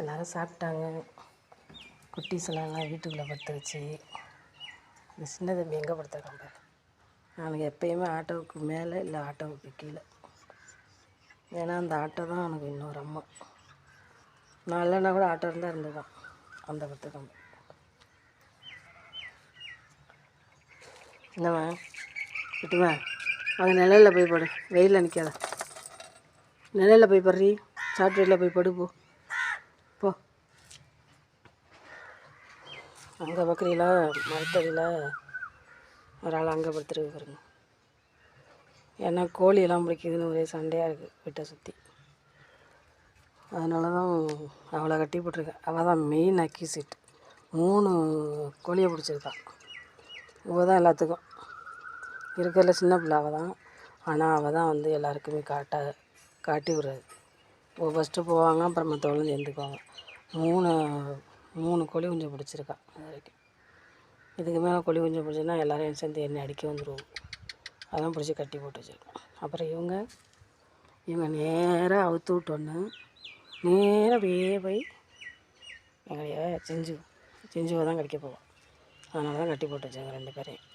எல்லோரும் சாப்பிட்டாங்க. குட்டீஸ்லாம் வீட்டுக்குள்ளே படுத்து வச்சு இந்த சின்ன தம்பி எங்கே படுத்துருக்கான் பாரு. அவனுக்கு எப்பயுமே ஆட்டோவுக்கு மேலே இல்லை ஆட்டோவுக்கு கீழே. ஏன்னா அந்த ஆட்டோ தான் அவனுக்கு இன்னொரு அம்மா. நான் இல்லைன்னா கூட ஆட்டோ இருந்தால் இருந்துதான் அந்த படுத்துருக்கான் பாரு. என்னம்மா விட்டுமா அவங்க நிலையில் போய் படு. வெயிலில் நிற்காத. நிலையில் போய் படுறி. சாப்பிட்டு போய் படு போ. அங்கே பக்கரியில் மரத்தடியில் ஒரு ஆள் அங்கே படுத்துருக்கு பாருங்க. ஏன்னா கோழியெல்லாம் பிடிக்குதுன்னு ஒரே சண்டையாக இருக்குது வீட்டை சுற்றி அதனால தான் அவளை கட்டி போட்டிருக்கேன் அவள் தான் மெயின் அக்யூசிட் மூணு கோழியை பிடிச்சிருக்கான் இவள் தான் எல்லாத்துக்கும். இருக்கிறதுல சின்ன பிள்ளை அவள் தான் ஆனால் அவள் தான் வந்து எல்லாருக்குமே காட்ட காட்டி விடுறது ஃபஸ்ட்டு போவாங்க அப்புறம் மற்றவங்களும் சேர்ந்துக்குவாங்க. மூணு மூணு கோழி குஞ்சு பிடிச்சிருக்கா இது வரைக்கும். இதுக்கு மேலே கோழி குஞ்சு பிடிச்சதுன்னா எல்லோரும் சேர்ந்து எண்ணெய் அடிக்க வந்துடுவோம் அதான் பிடிச்சி கட்டி போட்டு வச்சுருக்கோம். அப்புறம் இவங்க இவங்க நேராக அவுத்து விட்டோன்னு நேராக அப்படியே போய் எங்களைய செஞ்சு செஞ்சுவை தான் கடிக்க போவோம் அதனால தான் கட்டி போட்டு வச்சாங்க ரெண்டு பேரையும்.